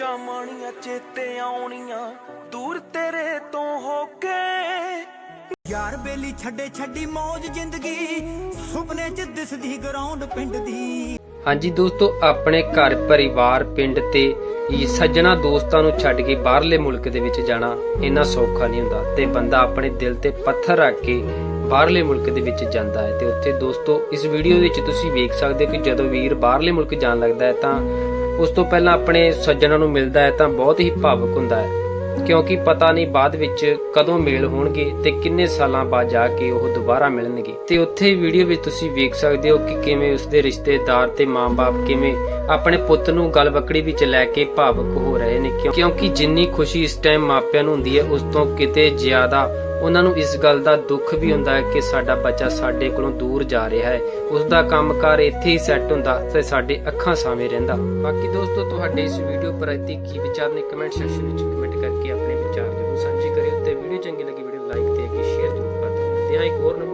ਚੀਜ਼ਾਂ ਮਾਣੀਆਂ ਚੇਤੇ ਆਉਣੀਆਂ ਦੂਰ ਤੇਰੇ ਤੋਂ ਹੋ ਕੇ। ਯਾਰ ਬੇਲੀ ਛੱਡੇ ਛੱਡੀ ਮੌਜ ਜ਼ਿੰਦਗੀ ਸੁਪਨੇ 'ਚ ਦਿਸਦੀ ਗਰਾਊਂਡ ਪਿੰਡ ਦੀ। ਹਾਂਜੀ ਦੋਸਤੋ ਆਪਣੇ ਘਰ ਪਰਿਵਾਰ ਪਿੰਡ ਤੇ ਇਹ ਸੱਜਣਾ ਦੋਸਤਾਂ ਨੂੰ ਛੱਡ ਕੇ ਬਾਹਰਲੇ ਮੁਲਕ ਦੇ ਵਿੱਚ ਜਾਣਾ ਇੰਨਾ ਸੌਖਾ ਨਹੀਂ ਹੁੰਦਾ ਤੇ ਬੰਦਾ ਆਪਣੇ ਦਿਲ ਤੇ ਪੱਥਰ ਰੱਖ ਕੇ ਬਾਹਰਲੇ ਮੁਲਕ ਦੇ ਵਿੱਚ ਜਾਂਦਾ ਹੈ ਤੇ ਉੱਥੇ ਦੋਸਤੋ, ਇਸ ਵੀਡੀਓ ਵਿੱਚ ਤੁਸੀਂ ਵੇਖ ਸਕਦੇ ਹੋ ਕਿ ਜਦੋਂ ਵੀਰ ਬਾਹਰਲੇ ਮੁਲਕ ਜਾਣ ਲੱਗਦਾ ਹੈ ਤਾਂ ਉਸ ਤੋਂ ਪਹਿਲਾਂ ਆਪਣੇ ਸੱਜਣਾ ਨੂੰ ਮਿਲਦਾ ਹੈ ਤਾਂ ਬਹੁਤ ਹੀ ਭਾਵੁਕ ਹੁੰਦਾ ਹੈ। ਕਿਉਂਕਿ ਪਤਾ ਨਹੀਂ ਬਾਅਦ ਵਿੱਚ ਕਦੋਂ ਮੇਲ ਹੋਣਗੇ ਤੇ ਕਿੰਨੇ ਸਾਲਾਂ ਬਾਅਦ ਜਾ ਕੇ ਉਹ ਦੁਬਾਰਾ ਮਿਲਣਗੇ। ਤੇ ਉੱਥੇ ਵੀਡੀਓ ਵਿੱਚ ਤੁਸੀਂ ਵੇਖ ਸਕਦੇ ਹੋ ਕਿ ਕਿਵੇਂ ਉਸਦੇ ਰਿਸ਼ਤੇਦਾਰ ਤੇ ਮਾਂ-ਬਾਪ ਕਿਵੇਂ ਆਪਣੇ ਪੁੱਤ ਨੂੰ ਗਲਵਕੜੀ ਵਿੱਚ ਲੈ ਕੇ ਭਾਵੁਕ ਹੋ ਰਹੇ ਨੇ। ਕਿਉਂਕਿ ਜਿੰਨੀ ਖੁਸ਼ੀ ਇਸ ਟਾਈਮ ਮਾਪਿਆਂ ਨੂੰ ਹੁੰਦੀ ਹੈ, ਉਸ ਤੋਂ ਕਿਤੇ ਜ਼ਿਆਦਾ ਉਹਨਾਂ ਨੂੰ ਇਸ ਗੱਲ ਦਾ ਦੁੱਖ ਵੀ ਹੁੰਦਾ ਹੈ ਕਿ ਸਾਡਾ ਬੱਚਾ ਸਾਡੇ ਕੋਲੋਂ ਦੂਰ ਜਾ ਰਿਹਾ ਹੈ। ਉਸ ਦਾ ਕੰਮਕਾਰ ਇੱਥੇ ਹੀ ਸੈੱਟ ਹੁੰਦਾ ਤੇ ਸਾਡੇ ਅੱਖਾਂ ਸਾਹਮਣੇ ਰਹਿੰਦਾ। ਬਾਕੀ ਦੋਸਤੋ, ਤੁਹਾਡੇ ਇਸ ਵੀਡੀਓ ਪ੍ਰਤੀ ਕੀ ਵਿਚਾਰ ਨੇ ਕਮੈਂਟ ਸੈਕਸ਼ਨ ਵਿੱਚ ਕਮੈਂਟ ਕਰਕੇ ਆਪਣੇ ਵਿਚਾਰ ਜ਼ਰੂਰ ਸਾਂਝੇ ਕਰਿਓ ਤੇ ਵੀਡੀਓ ਚੰਗੀ ਲੱਗੀ ਵੀਡੀਓ ਲਾਈਕ ਤੇ ਅੱਗੇ ਸ਼ੇਅਰ ਜ਼ਰੂਰ ਕਰ ਦਿਓ। ਤੇ ਹਾਂ, ਇੱਕ ਹੋਰ ਨਵੀਂ